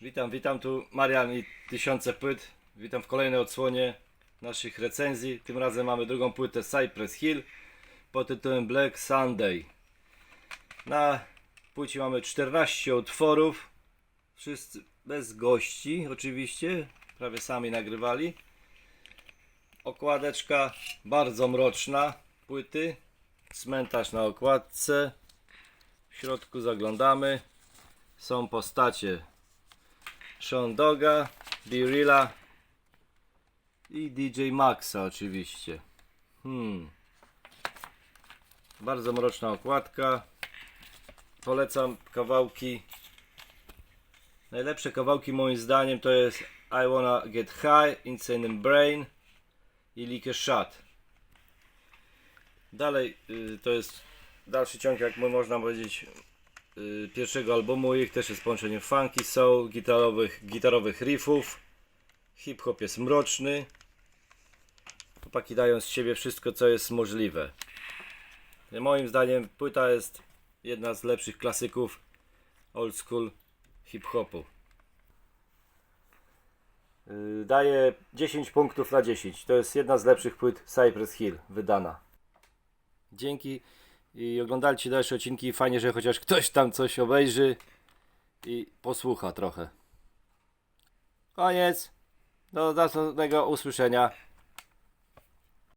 Witam, witam tu Marian i tysiące płyt. Witam w kolejnej odsłonie naszych recenzji. Tym razem mamy drugą płytę Cypress Hill pod tytułem Black Sunday. Na płycie mamy 14 utworów. Wszyscy bez gości, oczywiście. Prawie sami nagrywali. Okładeczka bardzo mroczna płyty. Cmentarz na okładce. W środku zaglądamy. Są postacie Sean Doga, Birilla i DJ Maxa oczywiście. Hmm. Bardzo mroczna okładka. Polecam kawałki. Najlepsze kawałki moim zdaniem to jest I Wanna Get High, Insane Brain i Like Shot. Dalej y, to jest dalszy ciąg, jak mo- można powiedzieć, pierwszego albumu. Ich też jest połączenie funky, soul, gitarowych, gitarowych riffów. Hip-hop jest mroczny. Chłopaki dają z siebie wszystko, co jest możliwe. Moim zdaniem płyta jest jedna z lepszych klasyków old school hip-hopu. Yy, Daję 10 punktów na 10. To jest jedna z lepszych płyt Cypress Hill wydana. Dzięki i oglądajcie dalsze odcinki. Fajnie, że chociaż ktoś tam coś obejrzy i posłucha trochę. Koniec. Do następnego usłyszenia.